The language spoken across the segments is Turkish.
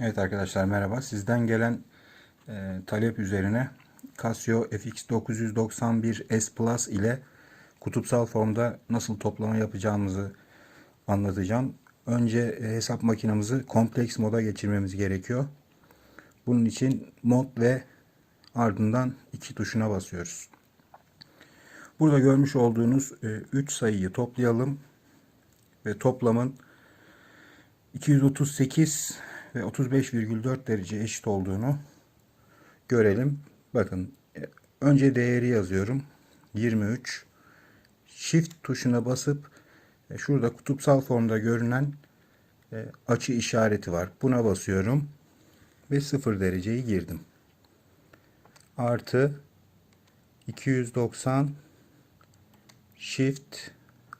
Evet arkadaşlar merhaba. Sizden gelen e, talep üzerine Casio FX991S Plus ile kutupsal formda nasıl toplama yapacağımızı anlatacağım. Önce e, hesap makinemizi kompleks moda geçirmemiz gerekiyor. Bunun için mod ve ardından iki tuşuna basıyoruz. Burada görmüş olduğunuz 3 sayıyı toplayalım ve toplamın 238 ve 35,4 derece eşit olduğunu görelim. Bakın önce değeri yazıyorum. 23 Shift tuşuna basıp e, şurada kutupsal formda görünen e, açı işareti var. Buna basıyorum ve 0 dereceyi girdim. Artı 290 Shift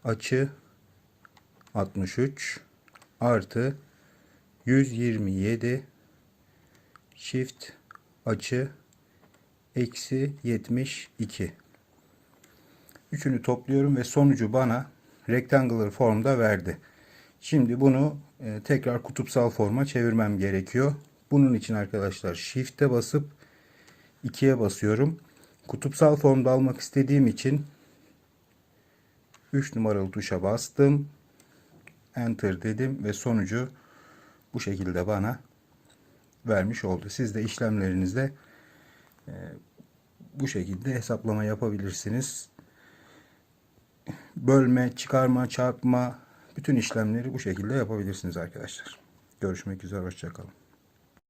açı 63 artı 127 Shift açı eksi 72 üçünü topluyorum ve sonucu bana rectangular formda verdi. Şimdi bunu e, tekrar kutupsal forma çevirmem gerekiyor. Bunun için arkadaşlar shift'e basıp 2'ye basıyorum. Kutupsal formda almak istediğim için 3 numaralı tuşa bastım. Enter dedim ve sonucu bu şekilde bana vermiş oldu. Siz de işlemlerinizde e, bu şekilde hesaplama yapabilirsiniz. Bölme, çıkarma, çarpma bütün işlemleri bu şekilde yapabilirsiniz arkadaşlar. Görüşmek üzere, hoşçakalın.